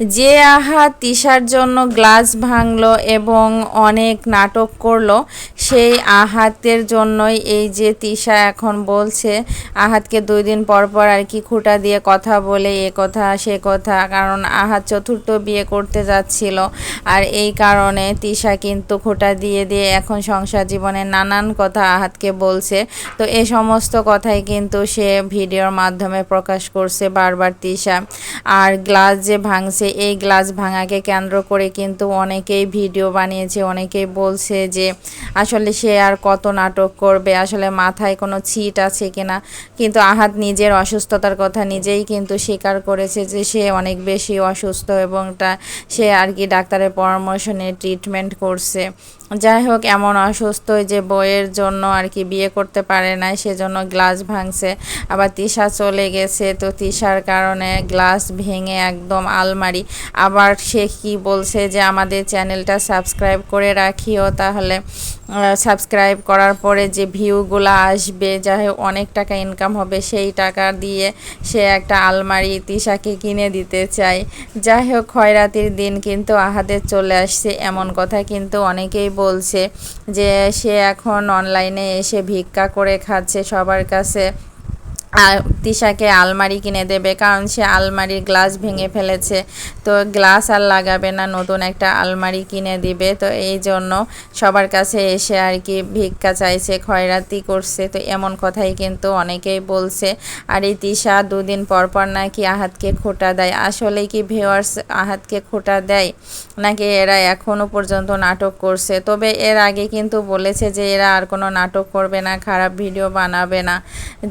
যে আহা তিশার জন্য গ্লাস ভাঙল এবং অনেক নাটক করল, সেই আহাতের জন্যই এই যে তিশা এখন বলছে, আহাতকে দুই দিন পর পর আর কি খুঁটা দিয়ে কথা বলে, এ কথা, সে কথা, কারণ আহাত চতুর্থ বিয়ে করতে যাচ্ছিল। আর এই কারণে তিশা কিন্তু খুঁটা দিয়ে দিয়ে এখন সংসার জীবনে নানান কথা আহাতকে বলছে। তো এ সমস্ত কথাই কিন্তু সে ভিডিওর মাধ্যমে প্রকাশ করছে বারবার তিশা। আর গ্লাস যে ভাঙছে এই গ্লাস ভাঙাকে কেন্দ্র করে কিন্তু অনেকেই ভিডিও বানিয়েছে, অনেকেই বলছে যে আসলে সে আর কত নাটক করবে, আসলে মাথায় কোনো ছিট আছে কিনা। কিন্তু আহাত নিজের অসুস্থতার কথা নিজেই কিন্তু স্বীকার করেছে যে সে অনেক বেশি অসুস্থ এবং তা সে আর কি ডাক্তারের পরামর্শ নিয়ে ট্রিটমেন্ট করছে। যাই হোক, এমন অসুস্থ যে বইয়ের জন্য আর কি বিয়ে করতে পারে না সেজন্য গ্লাস ভাঙছে। আবার তিশা চলে গেছে, তো তিশার কারণে গ্লাস ভেঙে একদম আলমারি। আবার সে কি বলছে যে, আমাদের চ্যানেলটা সাবস্ক্রাইব করে রাখিও তাহলে। সাবস্ক্রাইব করার পরে যে ভিউগুলো আসবে, যাই হোক, অনেক টাকা ইনকাম হবে, সেই টাকা দিয়ে সে একটা আলমারি তিশাকে কিনে দিতে চায়। যাই হোক খয়রাতির দিন কিন্তু আহাদের চলে আসছে, এমন কথা কিন্তু অনেকেই বলছে যে সে এখন অনলাইনে এসে ভিক্ষা করে খাচ্ছে সবার কাছে। তিশাকে আলমারি কিনে দেবে, কারণ সে আলমারির গ্লাস ভেঙে ফেলেছে। তো গ্লাস আর লাগাবে না, নতুন একটা আলমারি কিনে দিবে। তো এই জন্য সবার কাছে এসে আর কি ভিক্ষা চাইছে, খয়রাতি করছে। তো এমন কথাই কিন্তু অনেকেই বলছে। আর এই তিশা দুদিন পর পর নাকি আহাতকে খোটা দেয়। আসলে কি ভিওয়ার্স আহাতকে খোটা দেয়? নাকি এরা এখনও পর্যন্ত নাটক করছে? তবে এর আগে কিন্তু বলেছে যে এরা আর কোনো নাটক করবে না, খারাপ ভিডিও বানাবে না।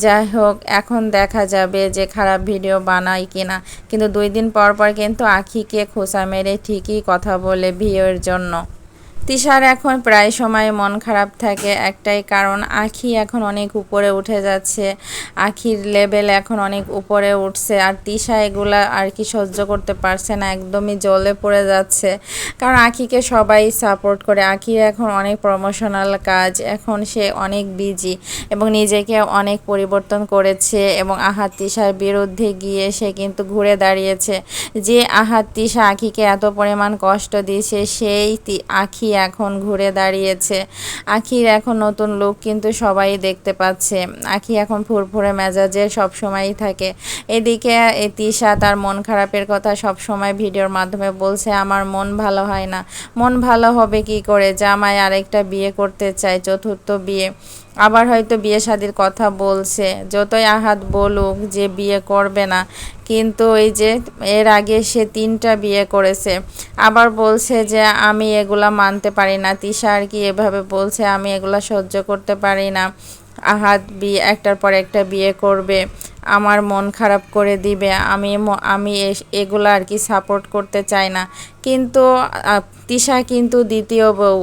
যাই হোক এখন দেখা যাবে যে খারাপ ভিডিও বানাই কিনা। কিন্তু দুই দিন পর পর কিন্তু আখিকে খোসা মেরে ঠিকই কথা বলে ভিওর জন্য। তিশার এখন প্রায় সময় মন খারাপ থাকে একটাই কারণ, আখি এখন অনেক উপরে উঠে যাচ্ছে। আখির লেভেল এখন অনেক উপরে উঠছে আর তিশা এগুলা আর কি সহ্য করতে পারছে না, একদমই জলে পড়ে যাচ্ছে। কারণ আখিকে সবাই সাপোর্ট করে আখির এখন অনেক প্রমোশনাল কাজ, এখন সে অনেক বিজি এবং নিজেকে অনেক পরিবর্তন করেছে এবং আহাত তিশার বিরুদ্ধে গিয়ে সে কিন্তু ঘুরে দাঁড়িয়েছে। যে আহাত তিশা আখিকে এত পরিমাণ কষ্ট দিয়েছে, সেই আখি এখন ঘুরে দাঁড়িয়েছে। আখির এখন নতুন লুক কিন্তু সবাই দেখতে পাচ্ছে। আখি এখন ফুরফুরে মেজাজে সব সময়ই থাকে। এদিকে তিশা তার মন খারাপের কথা সব সময় ভিডিওর মাধ্যমে বলছে, আমার মন ভালো হয় না। মন ভালো হবে কি করে? জামাই আরেকটা বিয়ে করতে চায়, চতুর্থ বিয়ে। আবার হয়তো বিয়ে শাদির কথা বলছে। যতই আহাত বলুক যে বিয়ে করবে না কিন্তু ওই যে এর আগে সে তিনটা বিয়ে করেছে। আবার বলছে যে, আমি এগুলা মানতে পারি না। তিশা আর কি এভাবে বলছে, আমি এগুলা সহ্য করতে পারি না। আহাত বিয়ে একটার পর একটা বিয়ে করবে। আমার মন খারাপ করে দিবে। আমি আমি এগুলো আর কি সাপোর্ট করতে চাই না। কিন্তু তিশা কিন্তু দ্বিতীয় বউ।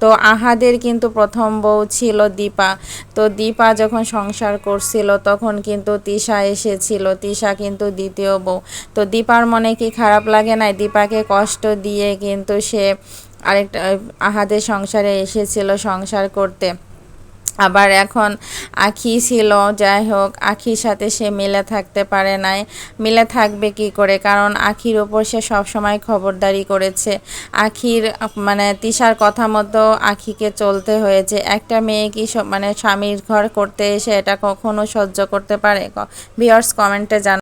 তো আহাদের কিন্তু প্রথম বউ ছিল দীপা। তো দীপা যখন সংসার করছিল, তখন কিন্তু তিশা এসেছিল, তিশা কিন্তু দ্বিতীয় বউ। তো দীপার মনে কি খারাপ লাগে না দীপাকে কষ্ট দিয়ে কিন্তু সে আরেকটা, আহাদের সংসারে এসেছিল সংসার করতে। আবার এখন আখি ছিল যাই হোক আখির সাথে সে মিলে থাকতে পারে নাই। মিলে থাকবে কি করে? কারণ আখির ওপর সে সবসময় খবরদারি করেছে। আখির মানে তিশার কথা মতো আখিকে চলতে হয়েছে। একটা মেয়ে কি মানে স্বামীর ঘর করতে এসে এটা কখনো সহ্য করতে পারে? ভিওর্স কমেন্টে জানা